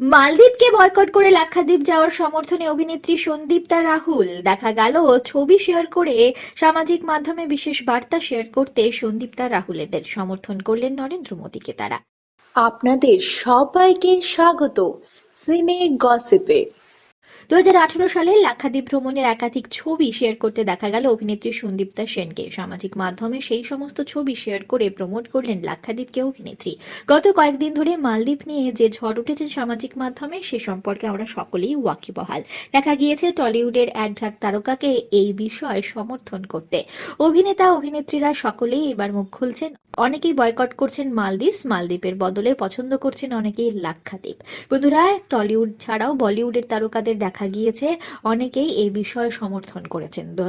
মালদ্বীপকে boycott করে লাক্ষাদ্বীপ যাওয়ার সমর্থনে অভিনেত্রী সন্দীপ্তা রাহুল। দেখা গেল ছবি শেয়ার করে সামাজিক মাধ্যমে বিশেষ বার্তা শেয়ার করতে সন্দীপ্তা রাহুলেদের সমর্থন করলেন নরেন্দ্র মোদীকে তারা। আপনাদের সবাইকে স্বাগত। সিনে গসিপে। দু হাজার আঠেরো সালে লাক্ষাদ্বীপ ভ্রমণের একাধিক ছবি শেয়ার করতে দেখা গেল অভিনেত্রী সন্দীপ্তা সেনকে। সামাজিক মাধ্যমে সেই সমস্ত ছবি শেয়ার করে প্রমোট করলেন লাক্ষাদ্বীপকে অভিনেত্রী। গত কয়েকদিন ধরে মালদ্বীপ নিয়ে যে ঝড় উঠেছে সামাজিক মাধ্যমে, সে সম্পর্কে আমরা সকলেই ওয়াকিবহাল। দেখা গিয়েছে টলিউডের এক ঝাঁক তারকাকে এই বিষয়ে সমর্থন করতে। অভিনেতা, অভিনেত্রীরা সকলেই এবার মুখ খুলছেন। অনেকেই বয়কট করছেন মালদ্বীপ, মালদ্বীপের বদলে পছন্দ করছেন অনেকেই লাক্ষাদ্বীপ। বন্ধুরা, টলিউড ছাড়াও বলিউডের তারকাদের দেখা গিয়েছে, অনেকেই এই বিষয়ে সমর্থন করেছেন। দু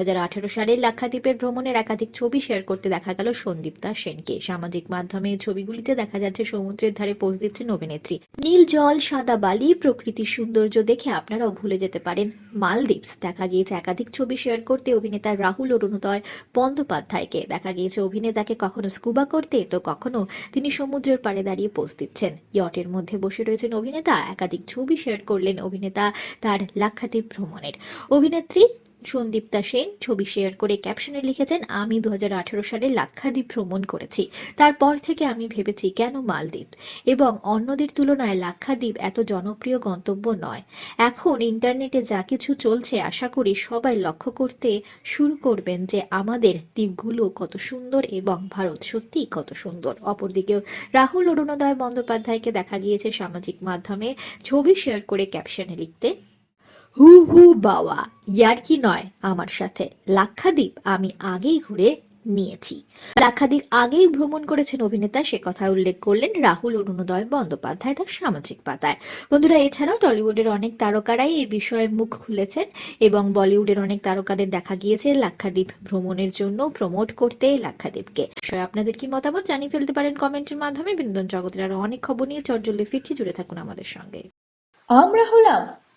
সালে লাক্ষাদ্বীপের ভ্রমণের একাধিক ছবি শেয়ার করতে দেখা গেল সন্দীপ সন্দীপ্তা সেনকে সামাজিক মাধ্যমে ছবিগুলিতে দেখা যাচ্ছে, সমুদ্রের ধারে পোজ দিচ্ছেন অভিনেত্রী। নীল জল, সাদা বালি, প্রকৃতির সৌন্দর্য দেখে আপনারাও ভুলে যেতে পারেন। মালদ্বীপস, দেখা গিয়েছে একাধিক ছবি শেয়ার করতে অভিনেতা রাহুল অরুণোদয় বন্দ্যোপাধ্যায়কে। দেখা গিয়েছে অভিনেতাকে কখনো স্কুবা করতে, তো কখনো তিনি সমুদ্রের পাড়ে দাঁড়িয়ে পোজ দিচ্ছেন। ইয়টের মধ্যে বসে রয়েছেন অভিনেতা, একাধিক ছবি শেয়ার করলেন অভিনেতা। তার লাক্ষাদ্বীপ ভ্রমণের। অভিনেত্রী সন্দীপ্তা সেন ছবি শেয়ার করে ক্যাপশনে লিখেছেন, আমি দু হাজার আঠারো সালে লাক্ষাদ্বীপ ভ্রমণ করেছি। তারপর থেকে আমি ভেবেছি কেন মালদ্বীপ? এবং অন্যদের তুলনায় লাক্ষাদ্বীপ এত জনপ্রিয় গন্তব্য নয়। এখন ইন্টারনেটে যা কিছু চলছে, আশা করি সবাই লক্ষ্য করতে শুরু করবেন যে আমাদের দ্বীপগুলো কত সুন্দর এবং ভারত সত্যিই কত সুন্দর। অপরদিকে রাহুল অরুণোদয় বন্দ্যোপাধ্যায়কে দেখা গিয়েছে সামাজিক মাধ্যমে। ছবি শেয়ার করে ক্যাপশনে লিখতে হু হু বাওয়া ইয়ার্কি নয়? আমার সাথে লাক্ষাদ্বীপ আমি আগেই ঘুরে নিয়েছি। লাক্ষাদ্বীপ আগেই ভ্রমণ করেছেন অভিনেতা, সে কথা উল্লেখ করলেন রাহুল অরুণোদয় বন্দ্যোপাধ্যায় তার সামাজিক পাতায়। বন্ধুরা, এছাড়াও টলিউডের অনেক তারকারাই এই বিষয়ে মুখ খুলেছেন এবং বলিউডের অনেক তারকাদের দেখা গিয়েছে লাক্ষাদ্বীপ ভ্রমণের জন্য প্রমোট করতে লাক্ষাদ্বীপকে। বিষয়ে আপনাদের কি মতামত জানিয়ে ফেলতে পারেন কমেন্টের মাধ্যমে। বিনোদন জগতের আরও অনেক খবর নিয়ে চটজলদি ফিরছি, জুড়ে থাকুন আমাদের সঙ্গে। আমরা হলাম